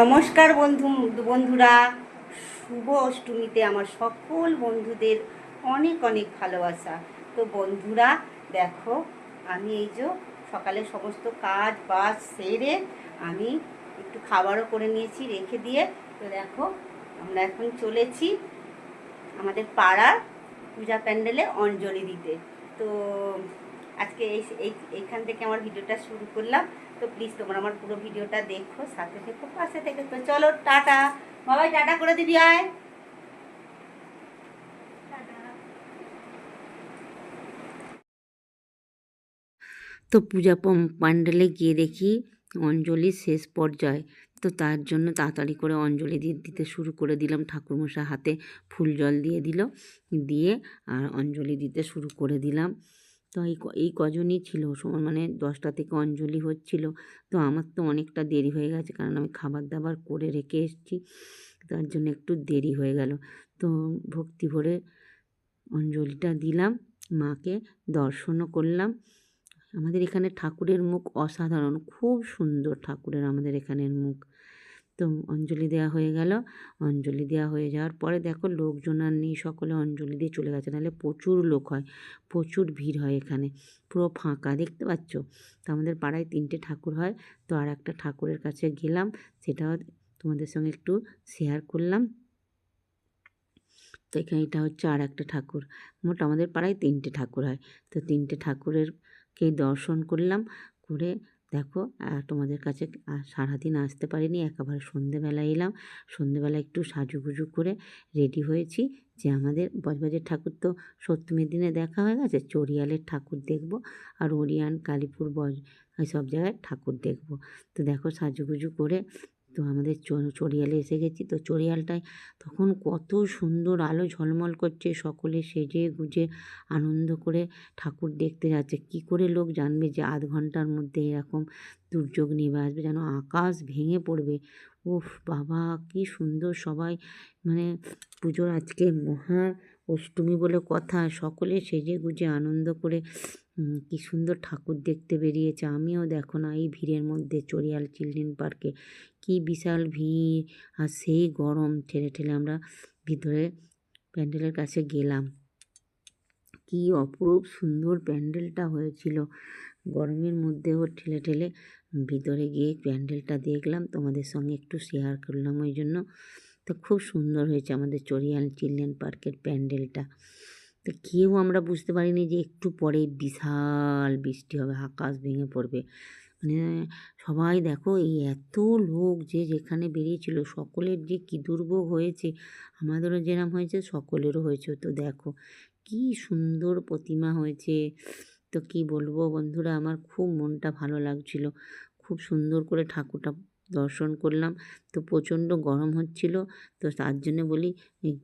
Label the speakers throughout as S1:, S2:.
S1: নমস্কার বন্ধু, বন্ধুরা। শুভ অষ্টমীতে আমার সকল বন্ধুদের অনেক অনেক ভালোবাসা। তো বন্ধুরা, দেখো, আমি এই যে সকালে সমস্ত কাজ বাজ সেরে আমি একটু খাবারও করে নিয়েছি, রেখে দিয়ে তো দেখো, আমরা এখন চলেছি আমাদের পাড়ার পূজা প্যান্ডেলে অঞ্জলি দিতে। তো আজকে এই এই- এইখান থেকে আমার ভিডিওটা শুরু করলাম। তো প্লিজ তোমরা আমার পুরো ভিডিওটা দেখো, সাথে থেকো, পাশে থেকে। তো চলো, টাটা। বাবাই টাটা করে দিবি, আয়।
S2: তো পূজা প্যান্ডেলে গিয়ে দেখি অঞ্জলির শেষ পর্যায়ে। তো তার জন্য তাড়াতাড়ি করে অঞ্জলি দিয়ে দিতে শুরু করে দিলাম। ঠাকুরমশাই হাতে ফুল জল দিয়ে দিল। দিয়ে আর অঞ্জলি দিতে শুরু করে দিলাম। তো এই এই কজনই ছিল। মানে দশটা থেকে অঞ্জলি হচ্ছিল। তো আমার তো অনেকটা দেরি হয়ে গেছে, কারণ আমি খাবার দাবার করে রেখে এসেছি। তার জন্য একটু দেরি হয়ে গেল। তো ভক্তি ভরে অঞ্জলিটা দিলাম, মাকে দর্শনও করলাম। আমাদের এখানে ঠাকুরের মুখ অসাধারণ, খুব সুন্দর ঠাকুরের আমাদের এখানের মুখ। তো অঞ্জলি দেওয়া হয়ে গেল। অঞ্জলি দেওয়া হয়ে যাওয়ার পরে দেখো লোকজন আর নেই, সকলে অঞ্জলি দিয়ে চলে গেছে। নাহলে প্রচুর লোক হয়, প্রচুর ভিড় হয় এখানে, পুরো ফাঁকা, দেখতে পাচ্ছ? তো আমাদের পাড়ায় তিনটে ঠাকুর হয়, তো আর একটা ঠাকুরের কাছে গেলাম, সেটাও তোমাদের সঙ্গে একটু শেয়ার করলাম। তো এখানে এটা হচ্ছে আর একটা ঠাকুর, মোট আমাদের পাড়ায় তিনটে ঠাকুর হয়। তো তিনটে ঠাকুরের কে দর্শন করলাম, করে দেখো আর তোমাদের কাছে সারাদিন আসতে পারিনি, একেবারে সন্ধেবেলা এলাম। সন্ধেবেলা একটু সাজুগুজু করে রেডি হয়েছি যে আমাদের বজবাজের ঠাকুর তো সপ্তমীর দিনে দেখা হয়ে গেছে, চড়িয়ালের ঠাকুর দেখব আর ওরিয়ান কালীপুর, বজ সব জায়গায় ঠাকুর দেখব। তো দেখো, সাজুগুজু করে তো আমাদের চড়িয়ালে এসে গেছি। তো চড়িয়ালটায় তখন কত সুন্দর আলো ঝলমল করছে, সকলে সেজে গুজে আনন্দ করে ঠাকুর দেখতে যাচ্ছে। কি করে লোক জানবে যে আধ ঘণ্টার মধ্যে এরকম দুর্যোগ নেমে আসবে, যেন আকাশ ভেঙে পড়বে। উফ বাবা, কি সুন্দর সবাই মানে পুজোর আজকে মহা অষ্টমী বলে কথা। সকলে সেজে গুজে আনন্দ করে কি সুন্দর ঠাকুর দেখতে বেরিয়েছে। আমিও দেখো না এই ভিড়ের মধ্যে চড়িয়াল চিলড্রেন পার্কে। কি বিশাল ভিড়। আর সেই গরম ঠেলে ঠেলে আমরা ভিতরে প্যান্ডেলের কাছে গেলাম। কি অপরূপ সুন্দর প্যান্ডেলটা হয়েছিল। গরমের মধ্যেও ঠেলে ঠেলে ভিতরে গিয়ে প্যান্ডেলটা দেখলাম। তোমাদের সঙ্গে একটু শেয়ার করলাম। ওই জন্য তো খুব সুন্দর হয়েছে আমাদের চড়িয়াল চিলড্রেন পার্কের প্যান্ডেলটা। তো কেউ আমরা বুঝতে পারিনি যে একটু পরে বিশাল বৃষ্টি হবে, আকাশ ভেঙে পড়বে। মানে সবাই দেখো এই এত লোক যে যেখানে বেরিয়েছিল, সকলের যে কী দুর্ভোগ হয়েছে, আমাদেরও যেরম হয়েছে, সকলেরও হয়েছে। তো দেখো কি সুন্দর প্রতিমা হয়েছে। তো কি বলব বন্ধুরা, আমার খুব মনটা ভালো লাগছিল। খুব সুন্দর করে ঠাকুরটা দর্শন করলাম। তো প্রচণ্ড গরম হচ্ছিল। তো তার জন্য বলি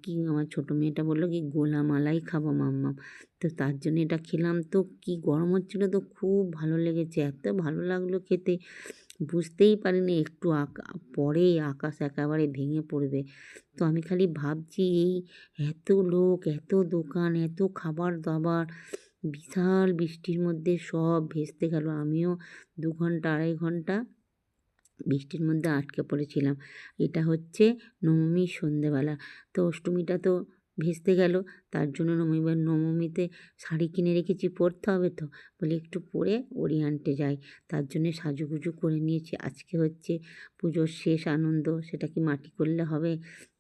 S2: কি আমার ছোটো মেয়েটা বলল কি, গোলা মালাই খাব মাম্মাম তো তার জন্য এটা খেলাম। তো কি গরম হচ্ছিল তো খুব ভালো লেগেছে। এত ভালো লাগল খেতে। বুঝতেই পারিনি একটু আকা, পরেই আকাশ একেবারে ভেঙে পড়বে। তো আমি খালি ভাবছি, এই এত লোক, এত দোকান, এত খাবার দাবার বিশাল বৃষ্টির মধ্যে সব ভেস্তে গেল। আমিও দু ঘণ্টা, আড়াই ঘণ্টা বৃষ্টির মধ্যে আটকে পড়েছিলাম। এটা হচ্ছে নবমীর সন্ধেবেলা। তো অষ্টমীটা তো ভেস্তে গেল, তার জন্য নবমী, এবার নবমীতে শাড়ি কিনে রেখেছি, পরতে হবে তো। বলে একটু পরে ওরিয়ান্টে যাই। তার জন্যে সাজুগুজু করে নিয়েছি। আজকে হচ্ছে পুজোর শেষ আনন্দ, সেটা কি মাটি করলে হবে?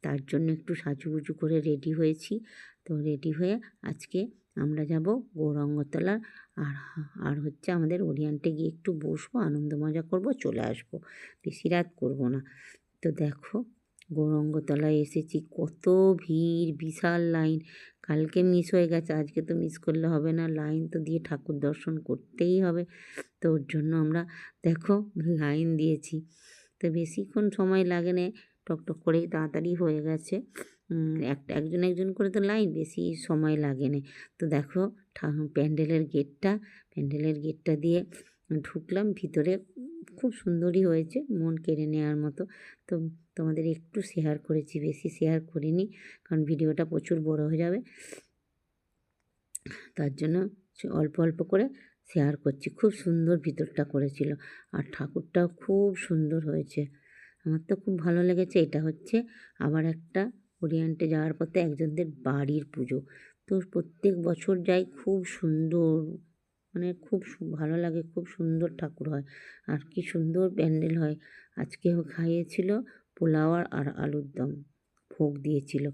S2: তার জন্য একটু সাজুগুজু করে রেডি হয়েছি। তো রেডি হয়ে আজকে আমরা যাব গৌরাঙ্গতলা আর আর হচ্ছে আমাদের ওরিয়ান্টে গিয়ে একটু বসবো, আনন্দ মজা করব, চলে আসব। বেশি রাত করব না। তো দেখো, গৌরঙ্গতলায় এসেছি, কত ভিড়, বিশাল লাইন। কালকে মিস হয়ে গেছে, আজকে তো মিস করলে হবে না। লাইন তো দিয়ে ঠাকুর দর্শন করতেই হবে। তো ওর জন্য আমরা, দেখো, লাইন দিয়েছি। তো বেশিক্ষণ সময় লাগে না টকটক করেই তাড়াতাড়ি হয়ে গেছে। একটা একজন একজন করে তো লাইন, বেশি সময় লাগে না। তো দেখো প্যান্ডেলের গেটটা প্যান্ডেলের গেটটা দিয়ে ঢুকলাম। ভিতরে খুব সুন্দরই হয়েছে, মন কেড়ে নেওয়ার মতো। তো তোমাদের একটু শেয়ার করেছি, বেশি শেয়ার করিনি, কারণ ভিডিওটা প্রচুর বড় হয়ে যাবে। তার জন্য অল্প অল্প করে শেয়ার করছি। খুব সুন্দর ভিতরটা করেছিল। আর ঠাকুরটাও খুব সুন্দর হয়েছে। আমার তো খুব ভালো লেগেছে। এটা হচ্ছে আবার একটা ওরিয়েন্টে যাওয়ার পথে একজনদের বাড়ির পুজো। তো প্রত্যেক বছর যাই খুব সুন্দর মানে খুব ভালো লাগে, খুব সুন্দর ঠাকুর হয়। আর কি সুন্দর প্যান্ডেল হয়। আজকেও খাইয়েছিল পোলাও আর আলুর দম, ভোগ দিয়েছিল।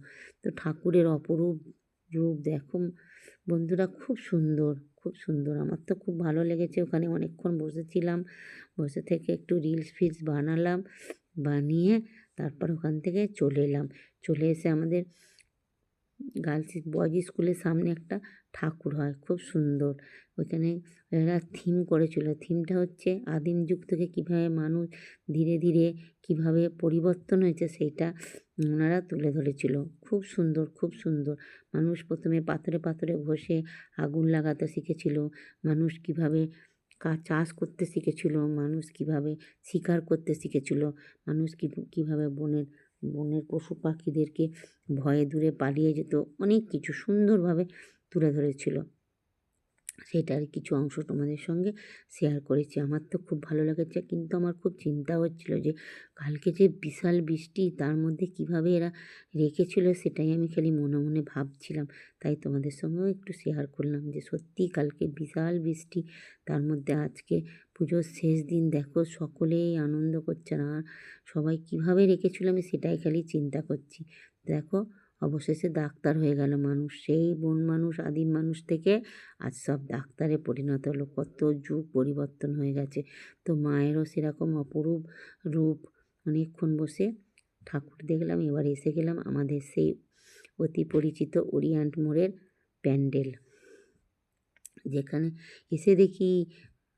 S2: তো ঠাকুরের অপরূপ রূপ দেখো বন্ধুরা খুব সুন্দর খুব সুন্দর। আমার তো খুব ভালো লেগেছে। ওখানে অনেকক্ষণ বসেছিলাম, বসে থেকে একটু রিলস ফিলস বানালাম। বানিয়ে তারপর ওখান থেকে চলে এলাম। চলে এসে আমাদের গার্লস বয়েজ স্কুলের সামনে একটা ঠাকুর হয়, খুব সুন্দর। ওইখানে এরা থিম করেছিল। থিমটা হচ্ছে আদিম যুগ থেকে কীভাবে মানুষ ধীরে ধীরে কীভাবে পরিবর্তন হয়েছে সেইটা ওনারা তুলে ধরেছিল। খুব সুন্দর খুব সুন্দর। মানুষ প্রথমে পাথরে পাথরে ঘষে আগুন লাগাতে শিখেছিল। মানুষ কীভাবে চাষ করতে শিখেছিল, মানুষ কীভাবে শিকার করতে শিখেছিল, মানুষ কীভাবে বনের বনের পশু পাখিদেরকে ভয়ে দূরে পালিয়ে যেত, অনেক কিছু সুন্দরভাবে তুলে ধরেছিল। সেটার কিছু অংশ তোমাদের সঙ্গে শেয়ার করেছি। আমার তো খুব ভালো লেগেছে, কিন্তু আমার খুব চিন্তা হচ্ছিল যে কালকে যে বিশাল বৃষ্টি, তার মধ্যে কীভাবে এরা রেখেছিল সেটাই আমি খালি মনে মনে ভাবছিলাম। তাই তোমাদের সঙ্গেও একটু শেয়ার করলাম যে সত্যি কালকে বিশাল বৃষ্টি, তার মধ্যে আজকে পুজোর শেষ দিন, দেখো সকলেই আনন্দ করছে আর সবাই কীভাবে রেখেছিল আমি সেটাই খালি চিন্তা করছি। দেখো অবশেষে ডাক্তার হয়ে গেল মানুষ। সেই বন মানুষ, আদিম মানুষ থেকে আজ সব ডাক্তারে পরিণত হলো। কত যুগ পরিবর্তন হয়ে গেছে। তো মায়েরও সেরকম অপরূপ রূপ। অনেকক্ষণ বসে ঠাকুর দেখলাম, এবার এসে গেলাম আমাদের সেই অতি পরিচিত ওরিয়ান্ট মোড়ের প্যান্ডেল। যেখানে এসে দেখি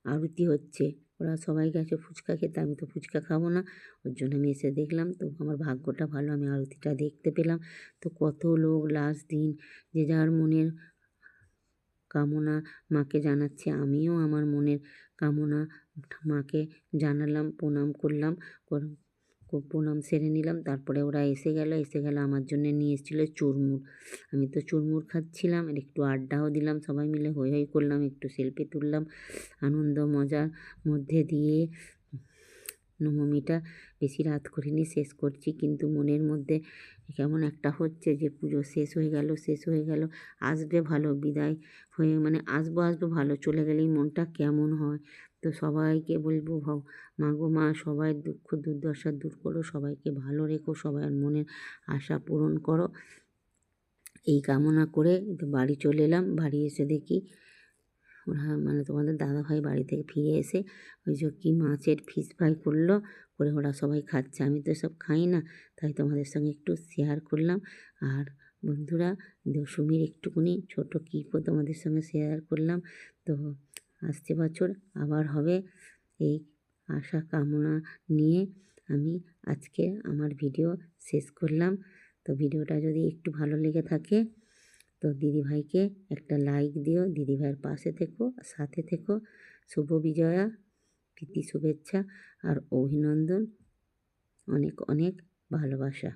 S2: আরতি হচ্ছে। ওরা সবাই গেছে ফুচকা খেতে, আমি তো ফুচকা খাব না। ওর জন্য আমি এসে দেখলাম, তো আমার ভাগ্যটা ভালো, আমি আরতিটা দেখতে পেলাম। তো কত লোক লাস্ট দিন, যে যার মনের কামনা মাকে জানাচ্ছে, আমিও আমার মনের কামনা মাকে জানালাম, প্রণাম করলাম প্রণাম সেরে নিলাম। তারপরে ওরা এসে গেল এসে গেল আমার জন্য নিয়ে এসেছিল চুরমুর। আমি তো চুরমুর খাচ্ছিলাম আর একটু আড্ডাও দিলাম সবাই মিলে, হই হই করলাম, একটু সেলফি তুললাম। আনন্দ মজার মধ্যে দিয়ে নবমীটা বেশি রাত করিনি, শেষ করছি। কিন্তু মনের মধ্যে কেমন একটা হচ্ছে যে পুজো শেষ হয়ে গেল, শেষ হয়ে গেল, আসবে ভালো, বিদায় হয়ে মানে আসব আসব, ভালো, চলে গেলেই মনটা কেমন হয়। তো সবাইকে বলব মা গো, মা, সবাই দুঃখ, দুর্দশা দূর করো, সবাইকে ভালো রেখো, সবাই মনের আশা পূরণ করো। এই কামনা করে বাড়ি চলে এলাম, বাড়ি এসে দেখি ওরা মানে তোমাদের দাদাভাই বাড়ি থেকে ফিরে এসে ওই যে কী মাছের ফিশ ফ্রাই করল, করে ওরা সবাই খাচ্ছে। আমি তো সব খাই না, তাই তোমাদের সঙ্গে একটু শেয়ার করলাম। আর বন্ধুরা দশমীর একটুকুনি ছোটো কিপও তোমাদের সঙ্গে শেয়ার করলাম। তো আসছে বছর। আবার হবে এই আশা কামনা নিয়ে আমি আজকে আমার ভিডিও শেষ করলাম। তো ভিডিওটা যদি একটু ভালো লেগে থাকে, তো দিদিভাইকে একটা লাইক দিও। দিদিভাইয়ের পাশে থেকো, সাথে থেকো। শুভ বিজয়া, প্রীতি শুভেচ্ছা আর অভিনন্দন। অনেক অনেক ভালোবাসা।